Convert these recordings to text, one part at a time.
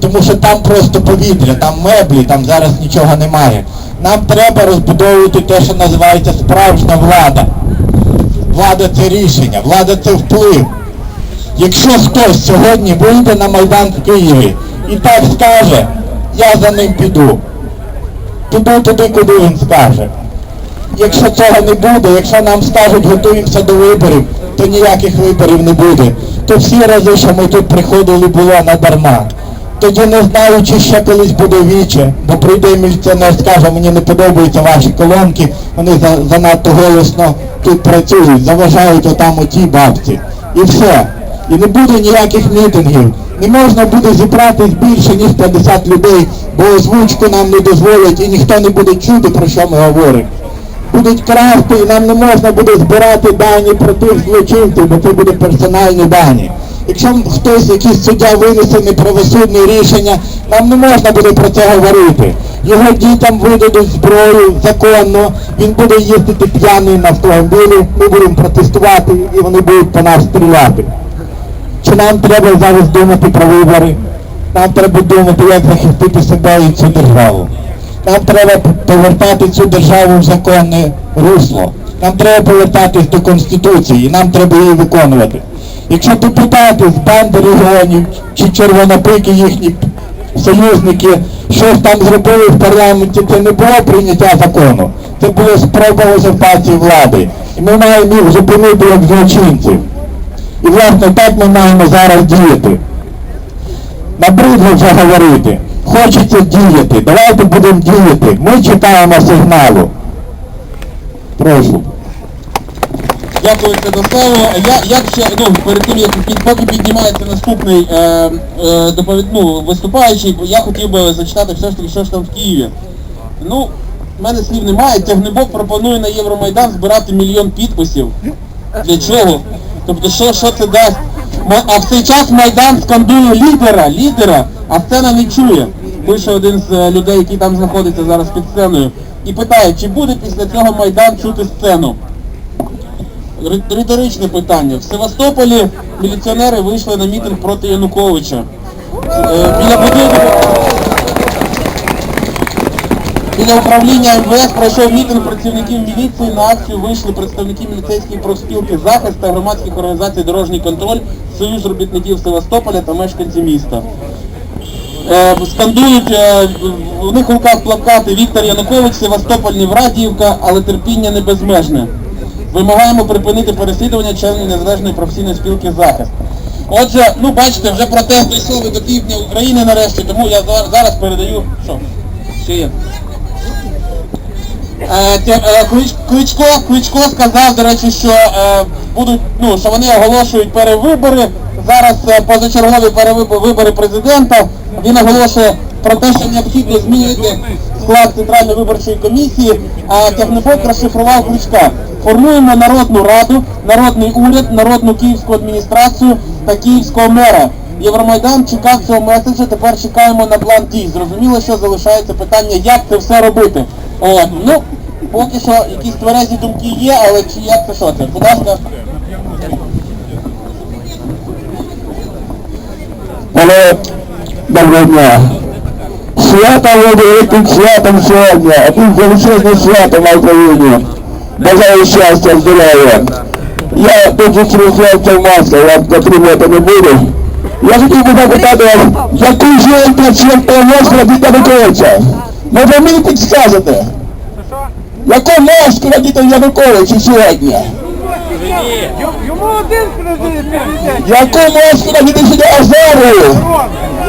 тому що там просто повітря, там меблі, там зараз нічого немає. Нам треба розбудовувати те, що називається справжня влада. Влада це рішення, влада це вплив. Якщо хтось сьогодні вийде на Майдан в Києві і так скаже, я за ним піду. Піду туди, куди він скаже. Якщо цього не буде, якщо нам скажуть, готуємося до виборів, то ніяких виборів не буде. То всі рази, що ми тут приходили, було надарма. Тоді не знаю, чи ще колись буде віче, бо прийде міліціонер, скаже, мені не подобаються ваші колонки, вони занадто голосно тут працюють, заважають отам оті бабці. І все. І не буде ніяких мітингів. Не можна буде зібратись більше, ніж 50 людей, бо озвучку нам не дозволять і ніхто не буде чути, про що ми говоримо будуть красти, і нам не можна буде збирати дані про тих злочинців, бо це буде персональні дані. Якщо хтось, якийсь суддя винесе неправосудне рішення, нам не можна буде про це говорити. Його дітям видадуть зброю законно, він буде їздити п'яний на автомобілі, ми будемо протестувати і вони будуть по нас стріляти. Чи нам треба зараз думати про вибори? Нам треба думати, як захистити себе і цю державу. Нам треба повертати цю державу в законне русло. Нам треба повертатись до Конституції, і нам треба її виконувати. Якщо депутати з банди регіонів чи червонопики їхні союзники щось там зробили в парламенті, це не було прийняття закону. Це було спроба узурпації влади. І ми маємо їх зупинити як злочинців. І власне так ми маємо зараз діяти. Набридло вже говорити. Хочеться діяти. Давайте будемо діяти. Ми чекаємо сигналу. Прошу. Дякую за слово. Я, як ще, ну, перед тим, як під, поки піднімається наступний е, е, доповід, ну, виступаючий, я хотів би зачитати все ж таки, що ж там в Києві. Ну, в мене слів немає. Тягнебок пропонує на Євромайдан збирати мільйон підписів. Для чого? Тобто, що, що це дасть? А в цей час Майдан скандує лідера, лідера, а сцена не чує. Пише один з е, людей, який там знаходиться зараз під сценою. І питає, чи буде після цього Майдан чути сцену? Ри- Риторичне питання. В Севастополі міліціонери вийшли на мітинг проти Януковича. Е, Біля будинку. Біля управління МВС пройшов мітинг працівників міліції. На акцію вийшли представники міліцейської профспілки захист та громадських організацій Дорожній контроль, Союз робітників Севастополя та мешканці міста. Е, скандують, е, у них в руках плакати Віктор Янукович, Севастополь Неврадіївка, але терпіння не безмежне. Вимагаємо припинити переслідування членів незалежної професійної спілки захист. Отже, ну бачите, вже протест дійшов до півдня України нарешті, тому я зараз, зараз передаю. Що? Ще є. Е, е, Кличко, Кличко сказав, до речі, що е, будуть, ну, що вони оголошують перевибори. Зараз позачергові перевибори президента. Він оголошує про те, що необхідно змінити склад Центральної виборчої комісії, а Тягнебок розшифрував Кличка. Формуємо народну раду, народний уряд, народну київську адміністрацію та київського мера. Євромайдан чекав цього меседжа, тепер чекаємо на план дій. Зрозуміло, що залишається питання, як це все робити. От, ну, поки що якісь тверезі думки є, але чи як це що це? Будь ласка. Доброго дня. Свято великим святом сьогодні, а тут величезне свято на Україні. Бажаю щастя, здоров'я. Я тут зустрічаюся в масках, я затримувати не буду. Я хотів би запитати вас, яку жінку свято маску від Януковича? Може мені підскажете? Яку маску радіти Януковичу сьогодні? Йому один президент. Яку маску радіти сьогодні Азарою?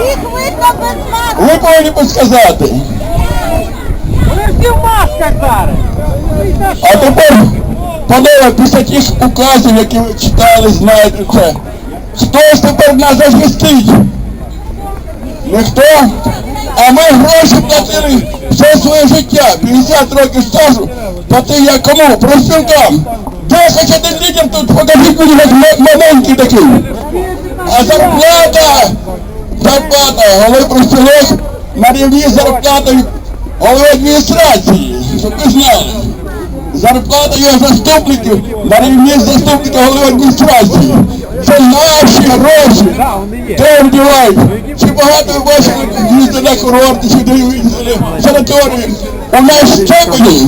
Їх. Ви повинні підсказати. Вони всі в масках зараз. А тепер, панове, після тих указів, які ви читали, знаєте це, хтось тепер нас захистить? Ніхто? А ми гроші платили все своє життя, 50 років стажу, платив я кому? Профспілкам. Де хоч один лідер тут, покажіть мені як маленький такий. А зарплата, зарплата, голови профспілок на рівні з зарплатою голови адміністрації, щоб ви знали. Зарплата його заступників на рівні заступника голови адміністрації. Це наші гроші. Де вони? Чи багато ви бачили, їздили на курорти, сюди їздили, в санаторії? У нас в Чекані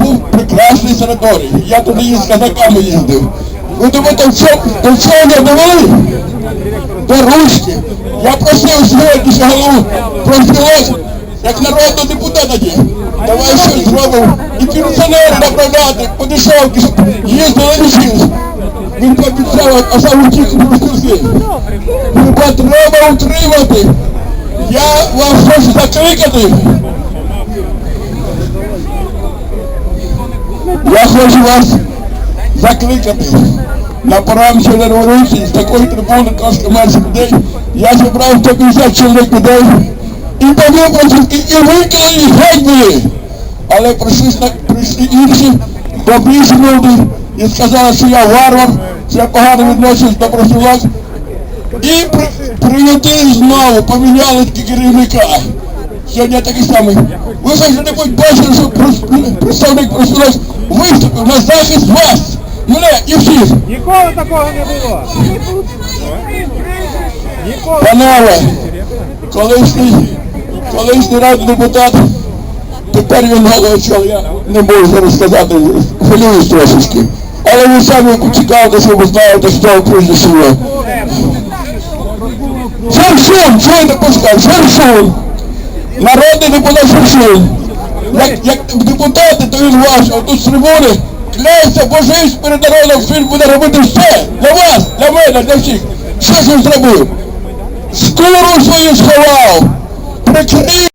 був прекрасний санаторій. Я туди з казаками їздив. Ви думаєте, в чому, не довели? До ручки. Я просив сьогодні голову профспілок, як народного депутата є. Давай щось зробимо. І пенсіонери направляти по дешевки, щоб їздили лишились. Він пообіцяв, а сам утік. Хіба треба утримати. Я вас хочу закликати. Я хочу вас закликати на поранчу революції з такої трибуни менше людей. Я зібрав 150 чоловік людей і по виборчівки і виклали їх. Але прийшли, прийшли інші добріші люди і сказали, що я варвар, що я погано відношусь до профілок. І при, прийняти знову, поміняли керівника. Сьогодні такий самий. Ви що-небудь бачили, що представник профспілок виступив на захист вас, мене і всіх. Ніколи такого не було. Ніколи. Панове, колишній, колишній радний депутат, тепер він головочол, я не можу зараз сказати, хвилююсь трошечки. Але ви самі цікавите, що ви знаєте, що прізвище є. Шершун, чуєте, пускай, Шершун. Народний депутат Шершун. Як, як депутати, то він ваш, а тут з трибуни кляється божись перед народом, він буде робити все для вас, для мене, для всіх. Що ж він зробив? Скуру свою сховав, прикрив.